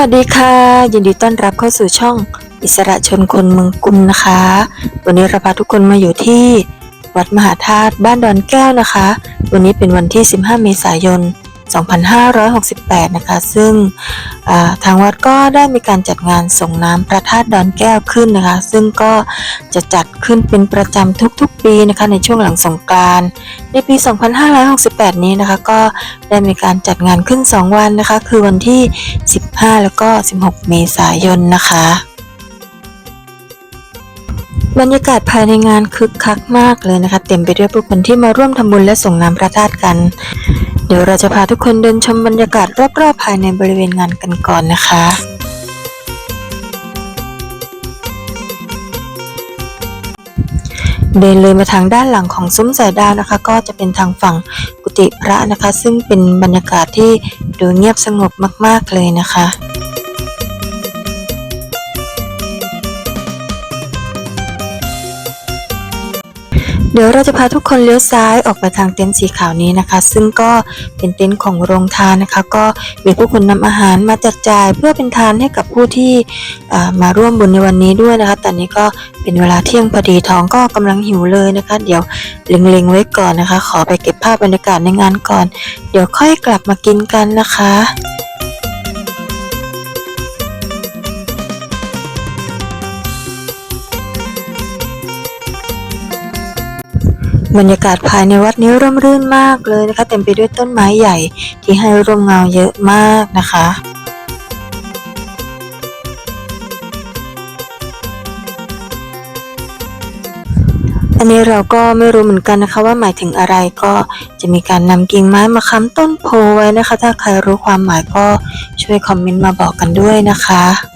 วัสดีค่ะ ยินดีต้อนรับเข้าสู่ช่อง อิสระชนคนเมืองกุลนะคะ วันนี้เราพาทุกคนมาอยู่ที่ วัดมหาธาตุบ้านดอนแก้วนะคะ วันนี้เป็นวันที่ 15 เมษายน 2568 นะคะ ซึ่งทางวัดก็ได้มีการจัดงานส่งน้ำพระธาตุดอนแก้วขึ้นนะคะ ซึ่งก็จะจัดขึ้นเป็นประจำทุกๆ ปีนะคะในช่วงหลังสงกรานต์ในปี 2568 นี้นะคะก็ได้มีการจัดงานขึ้น 2 วันนะคะ คือวันที่ 15 แล้วก็ 16 เมษายนนะคะ บรรยากาศภายในงานคึกคักมากเลยนะคะ เต็มไปด้วยผู้คนที่มาร่วมทำบุญและส่งน้ำพระธาตุกัน เดี๋ยวเราจะพาทุกคนเดินชมบรรยากาศรอบๆภายในบริเวณงานกันก่อนนะคะเดินเลยมาทางด้านหลังของซุ้มสายดาวนะคะ ก็จะเป็นทางฝั่งกุฏิพระนะคะ ซึ่งเป็นบรรยากาศที่ดูเงียบสงบมากๆเลยนะคะ เดี๋ยวเราจะพาทุกคนเลี้ยวซ้ายออกไปทางเต็นท์สีขาวนี้นะคะ ซึ่งก็เป็นเต็นท์ของโรงทานนะคะ ก็มีผู้คนนำอาหารมาจัดจ่ายเพื่อเป็นทานให้กับผู้ที่มาร่วมบุญในวันนี้ด้วยนะคะ ตอนนี้ก็เป็นเวลาเที่ยงพอดีท้องก็กำลังหิวเลยนะคะ เดี๋ยวเล็งๆไว้ก่อนนะคะ ขอไปเก็บภาพบรรยากาศในงานก่อน เดี๋ยวค่อยกลับมากินกันนะคะ บรรยากาศภายในวัดนี้ร่มรื่นมากเลยนะคะ เต็มไปด้วยต้นไม้ใหญ่ที่ให้ร่มเงาเยอะมากนะคะอันนี้เราก็ไม่รู้เหมือนกันนะคะว่าหมายถึงอะไรก็จะมีการนำกิ่งไม้มาค้ำต้นโพไว้นะคะ ถ้าใครรู้ความหมายก็ช่วยคอมเมนต์มาบอกกันด้วยนะคะ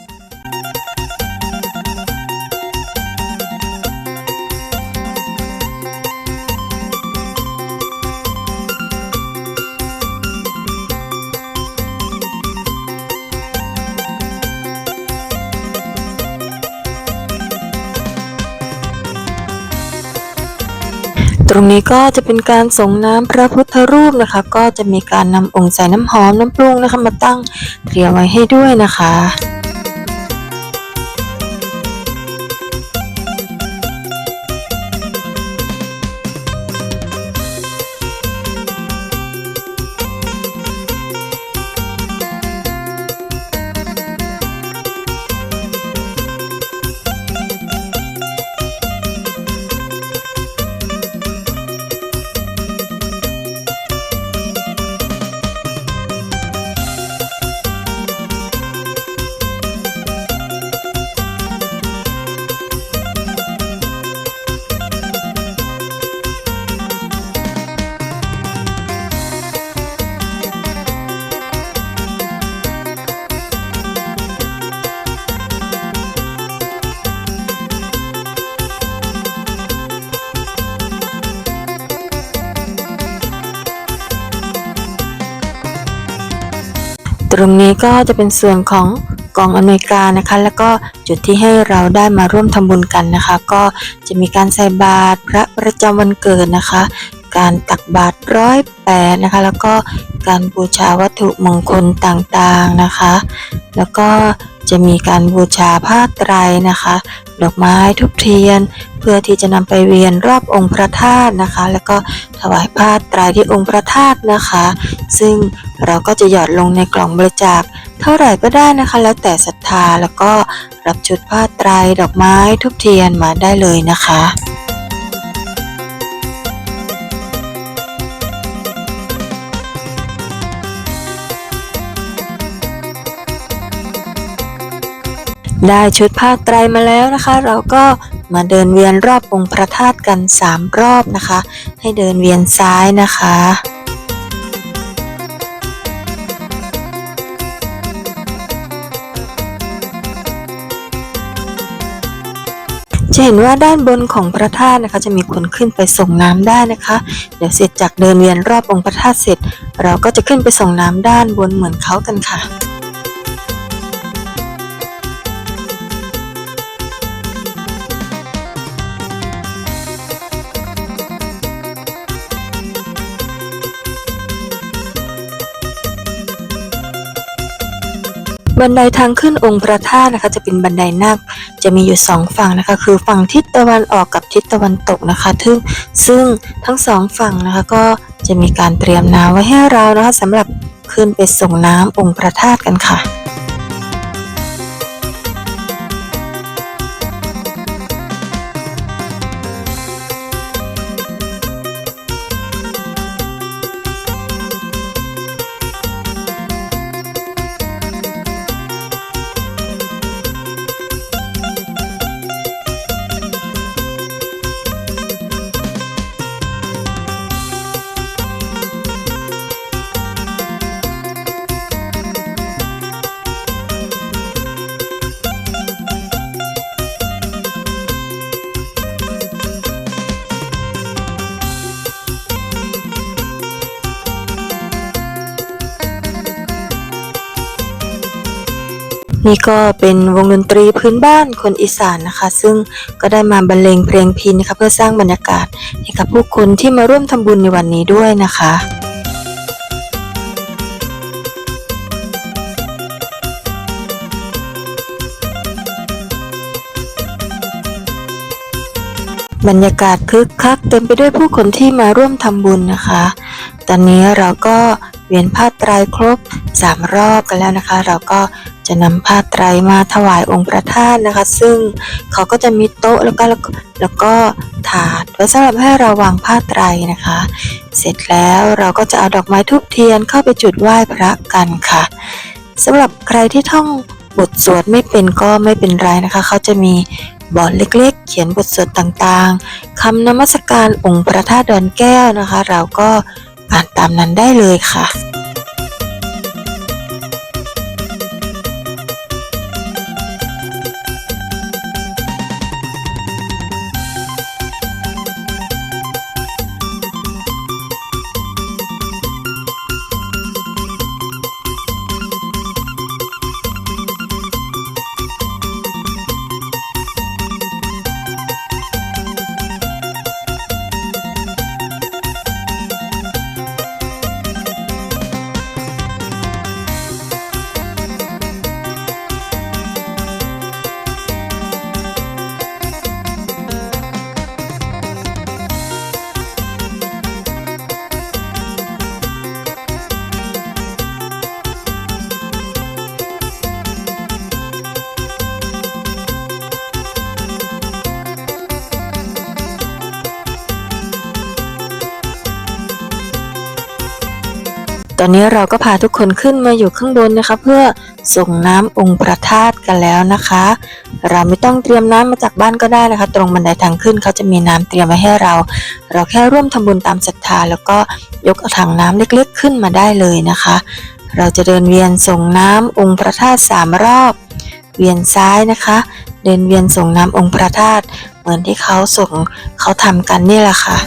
ตรงนี้ก็จะเป็นการส่งน้ำพระพุทธรูปนะคะ ก็จะมีการนำองค์ใส่น้ำหอมน้ำปรุงนะคะมาตั้งเตรียมไว้ให้ด้วยนะคะ ตรงนี้ก็จะเป็นส่วนของกองอเมริกานะคะ แล้วก็จุดที่ให้เราได้มาร่วมทำบุญกันนะคะ ก็จะมีการใส่บาตรพระประจำวันเกิดนะคะ การตักบาตรร้อยแปดนะคะ แล้วก็การบูชาวัตถุมงคลต่างๆนะคะ แล้วก็จะมีการบูชาผ้าไตรนะคะ ดอกไม้ทุบเทียน เพื่อที่จะนำไปเวียนรอบองค์พระธาตุนะคะ แล้วก็ถวายผ้าไตรที่องค์พระธาตุนะคะ ซึ่งเราก็จะหยอดลงในกล่องบริจาค เท่าไหร่ก็ได้นะคะ แล้วแต่ศรัทธาแล้วก็รับชุดผ้าไตรดอกไม้ทุบเทียนมาได้เลยนะคะ ได้ชุดผ้าไตรมาแล้วนะคะ เราก็มาเดินเวียนรอบองค์พระธาตุกัน 3 รอบนะคะ ให้เดินเวียนซ้ายนะคะจะเห็นว่าด้านบนของพระธาตุนะคะ จะมีคนขึ้นไปส่งน้ำได้นะคะ เดี๋ยวเสร็จจากเดินเวียนรอบองค์พระธาตุเสร็จ เราก็จะขึ้นไปส่งน้ำด้านบนเหมือนเขากันค่ะ บันไดทางขึ้นองค์พระธาตุนะคะจะเป็นบันไดนาคจะมีอยู่สองฝั่งนะคะ คือฝั่งทิศตะวันออกกับทิศตะวันตกนะคะซึ่งซึ่งทั้งสองฝั่งนะคะก็จะมีการเตรียมน้ำไว้ให้เรานะคะสำหรับขึ้นไปส่งน้ำองค์พระธาตุกันค่ะ นี่ก็เป็นวงดนตรีพื้นบ้านคนอีสานนะคะ ซึ่งก็ได้มาบรรเลงเพลงพินนะคะเพื่อสร้างบรรยากาศให้กับผู้คนที่มาร่วมทำบุญในวันนี้ด้วยนะคะ บรรยากาศคึกคักเต็มไปด้วยผู้คนที่มาร่วมทำบุญนะคะ ตอนนี้เราก็เวียนผ้าไตรครบสามรอบกันแล้วนะคะ เราก็จะนำผ้าไตรมาถวายองค์พระธาตุนะคะ ซึ่งเขาก็จะมีโต๊ะแล้วก็แล้วก็ถาดไว้สำหรับให้เราวางผ้าไตรนะคะ เสร็จแล้วเราก็จะเอาดอกไม้ทูบเทียนเข้าไปจุดไหว้พระกันค่ะสำหรับใครที่ท่องบทสวดไม่เป็นก็ไม่เป็นไรนะคะ เขาจะมี บอร์ดเล็กๆ เขียนบทสวดต่างๆคำนมัสการองค์พระธาตุดอนแก้วนะคะ เราก็อ่านตามนั้นได้เลยค่ะ อนนี้เราก็พาทุกคนขึ้นมาอยู่ข้างบนนะคะ เพื่อส่งน้ำองค์พระธาตุกันแล้วนะคะ เราไม่ต้องเตรียมน้ำมาจากบ้านก็ได้นะคะ ตรงบันไดทางขึ้นเขาจะมีน้ำเตรียมไว้ให้เรา เราแค่ร่วมทำบุญตามศรัทธา แล้วก็ยกถังน้ำเล็กๆ ขึ้นมาได้เลยนะคะ เราจะเดินเวียนส่งน้ำองค์พระธาตุสามรอบ เวียนซ้ายนะคะ เดินเวียนส่งน้ำองค์พระธาตุเหมือนที่เขาส่งเขาทำกันนี่แหละค่ะ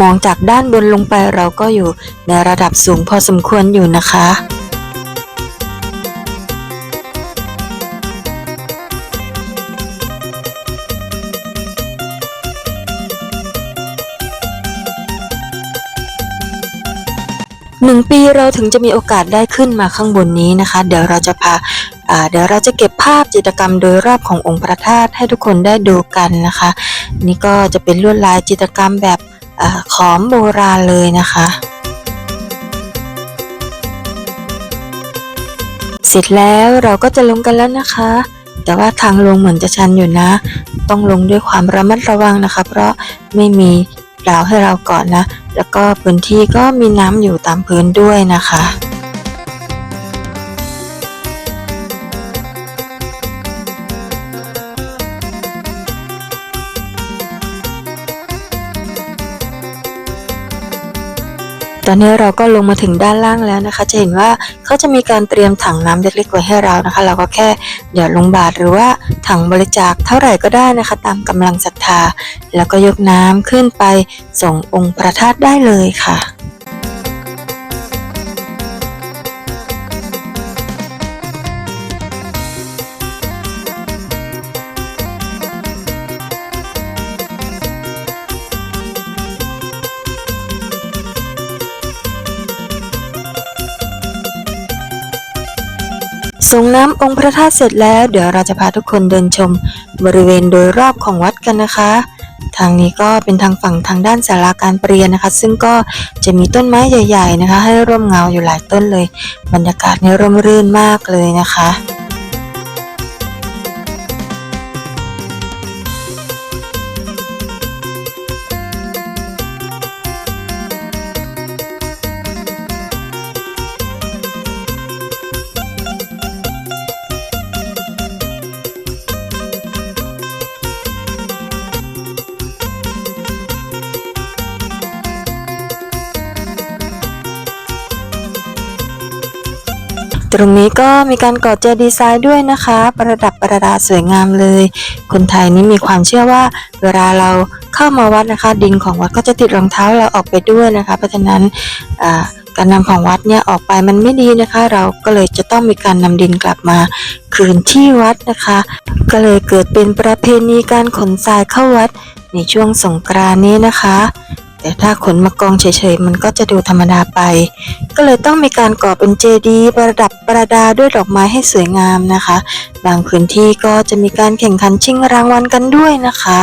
มองจากด้านบนลงไปเราก็อยู่ในระดับสูงพอสมควรอยู่นะคะหนึ่งปีเราถึงจะมีโอกาสได้ขึ้นมาข้างบนนี้นะคะ เดี๋ยวเราจะพาาเดี๋ยวเราจะเก็บภาพจิตรกรรมโดยรอบขององค์พระธาตุให้ทุกคนได้ดูกันนะคะ นี่ก็จะเป็นลวดลายจิตรกรรมแบบ อขอมโบราณเลยนะคะ เสร็จแล้วเราก็จะลงกันแล้วนะคะ แต่ว่าทางลงเหมือนจะชันอยู่นะ ต้องลงด้วยความระมัดระวังนะคะ เพราะไม่มีราวให้เราเกาะนะ แล้วก็พื้นที่ก็มีน้ำอยู่ตามพื้นด้วยนะคะ อนนี้เราก็ลงมาถึงด้านล่างแล้วนะคะ จะเห็นว่าเขาจะมีการเตรียมถังน้ำเล็กๆไว้ให้เรานะคะ เราก็แค่หยอดลงบาทหรือว่าถังบริจาคเท่าไหร่ก็ได้นะคะ ตามกำลังศรัทธา แล้วก็ยกน้ำขึ้นไปส่งองค์พระธาตุได้เลยค่ะ น้ำองค์พระธาตุเสร็จแล้ว เดี๋ยวเราจะพาทุกคนเดินชม บริเวณโดยรอบของวัดกันนะคะ ทางนี้ก็เป็นทางฝั่งทางด้านศาลาการเปรียนนะคะ ซึ่งก็จะมีต้นไม้ใหญ่ ๆ นะคะ ให้ร่มเงาอยู่หลายต้นเลย บรรยากาศนี่ร่มรื่นมากเลยนะคะ ตรงนี้ก็มีการก่อเจดีย์ทรายด้วยนะคะ ประดับประดาสวยงามเลย คนไทยนี่มีความเชื่อว่า เวลาเราเข้ามาวัดนะคะ ดินของวัดก็จะติดรองเท้าเราออกไปด้วยนะคะ เพราะฉะนั้นการนำของวัดเนี่ยออกไปมันไม่ดีนะคะ เราก็เลยจะต้องมีการนำดินกลับมาคืนที่วัดนะคะ ก็เลยเกิดเป็นประเพณีการขนทรายเข้าวัดในช่วงสงกรานนี้นะคะ แต่ถ้าขนมากองเฉยๆ มันก็จะดูธรรมดาไป ก็เลยต้องมีการก่อเป็นเจดีย์ประดับประดาด้วยดอกไม้ให้สวยงามนะคะ บางพื้นที่ก็จะมีการแข่งขันชิงรางวัลกันด้วยนะคะ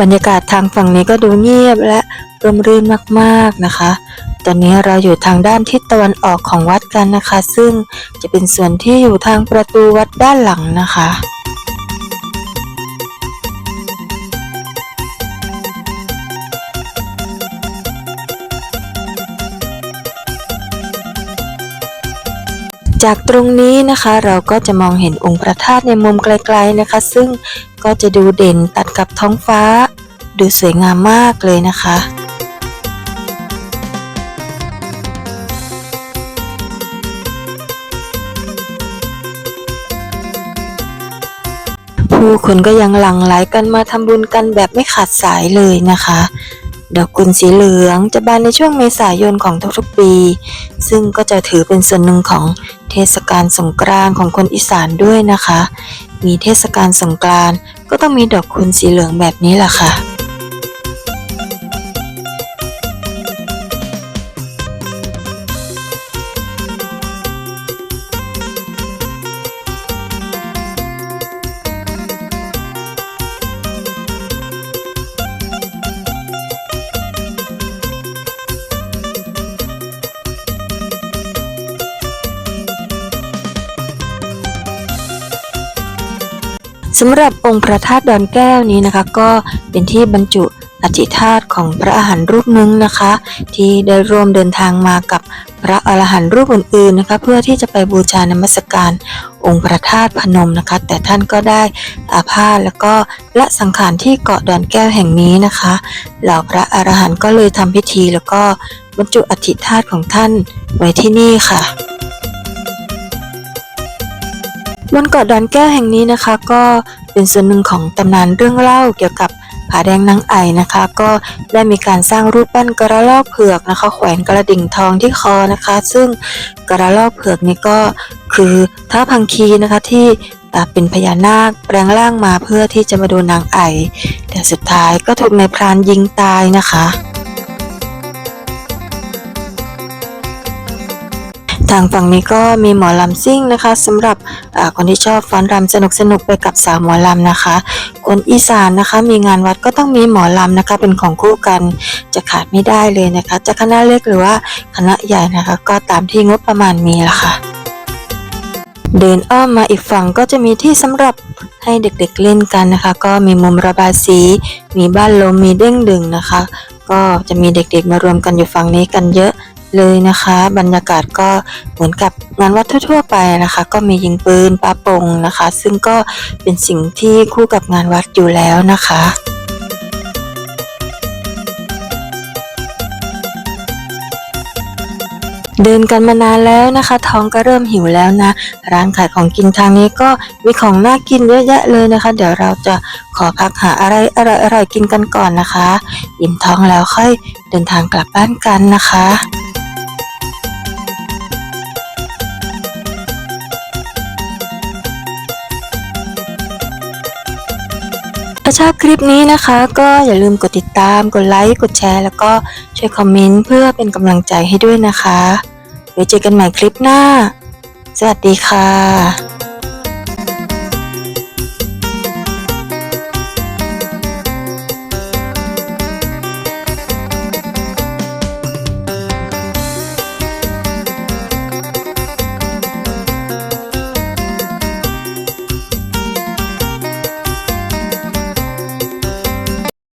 บรรยากาศทางฝั่งนี้ก็ดูเงียบและร่มรื่นมากๆนะคะ ตอนนี้เราอยู่ทางด้านทิศตะวันออกของวัดกันนะคะ ซึ่งจะเป็นส่วนที่อยู่ทางประตูวัดด้านหลังนะคะจากตรงนี้นะคะเราก็จะมองเห็นองค์พระธาตุในมุมไกลๆนะคะ ซึ่ง ก็จะดูเด่นตัดกับท้องฟ้า ดูสวยงามมากเลยนะคะผู้คนก็ยังหลั่งไหลกันมาทำบุญกันแบบไม่ขาดสายเลยนะคะ ดอกกุลสีเหลืองจะบานในช่วงเมษายนของทุกๆปี ซึ่งก็จะถือเป็นส่วนหนึ่งของเทศกาลสงกรานต์ของคนอีสานด้วยนะคะ มีเทศกาลสงกรานต์ก็ต้องมีดอกกุลสีเหลืองแบบนี้แหละค่ะ สำหรับองค์พระธาตุดอนแก้วนี้นะคะ ก็เป็นที่บรรจุอธิธาตุของพระอรหันต์รูปหนึงนะคะ ที่ได้ร่วมเดินทางมากับพระอรหันต์รูปอื่นๆนะคะ เพื่อที่จะไปบูชานมัสการองค์พระธาตุพนมนะคะ แต่ท่านก็ได้อาพาธแล้วก็ละสังขารที่เกาะดอนแก้วแห่งนี้นะคะเหล่าพระอรหันต์ก็เลยทำพิธีแล้วก็บรรจุอธิธาตุของท่านไว้ที่นี่ค่ะ บนเกาะดอนแก้วแห่งนี้นะคะ ก็เป็นส่วนหนึ่งของตำนานเรื่องเล่าเกี่ยวกับผาแดงนางไอนะคะ ก็ได้มีการสร้างรูปปั้นกระรอกเผือกนะคะ แขวนกระดิ่งทองที่คอนะคะ ซึ่งกระรอกเผือกนี้ก็คือท้าพังคีนะคะที่เป็นพญานาคแปลงร่างมาเพื่อที่จะมาดูนางไอแต่สุดท้ายก็ถูกนายพรานยิงตายนะคะ ทางฝั่งนี้ก็มีหมอลำซิ่งนะคะสำหรับคนที่ชอบฟ้อนรำสนุกสนุกๆไปกับสาวหมอลำนะคะ คนอีสานนะคะมีงานวัดก็ต้องมีหมอลำนะคะเป็นของคู่กันจะขาดไม่ได้เลยนะคะ จะคณะเล็กหรือว่าคณะใหญ่นะคะ ก็ตามที่งบประมาณมีละค่ะ เดินอ้อมมาอีกฝั่งก็จะมีที่สำหรับให้เด็กๆเล่นกันนะคะ ก็มีมุมระบายสี มีบ้านลมมีเด้งดึงนะคะ ก็จะมีเด็กๆมารวมกันอยู่ฝั่งนี้กันเยอะ เลยนะคะ บรรยากาศก็เหมือนกับงานวัดทั่วๆไปนะคะ ก็มียิงปืนปาปงนะคะ ซึ่งก็เป็นสิ่งที่คู่กับงานวัดอยู่แล้วนะคะเดินกันมานานแล้วนะคะ ท้องก็เริ่มหิวแล้วนะ ร้านขายของกินทางนี้ก็มีของน่ากินเยอะแยะเลยนะคะ เดี๋ยวเราจะขอพักหาอะไรอร่อยๆกินกันก่อนนะคะ อิ่มท้องแล้วค่อยเดินทางกลับบ้านกันนะคะ ถ้าชอบคลิปนี้นะคะ ก็อย่าลืมกดติดตาม กดไลค์ กดแชร์ แล้วก็ช่วยคอมเมนต์เพื่อเป็นกำลังใจให้ด้วยนะคะ ไว้เจอกันใหม่คลิปหน้า สวัสดีค่ะ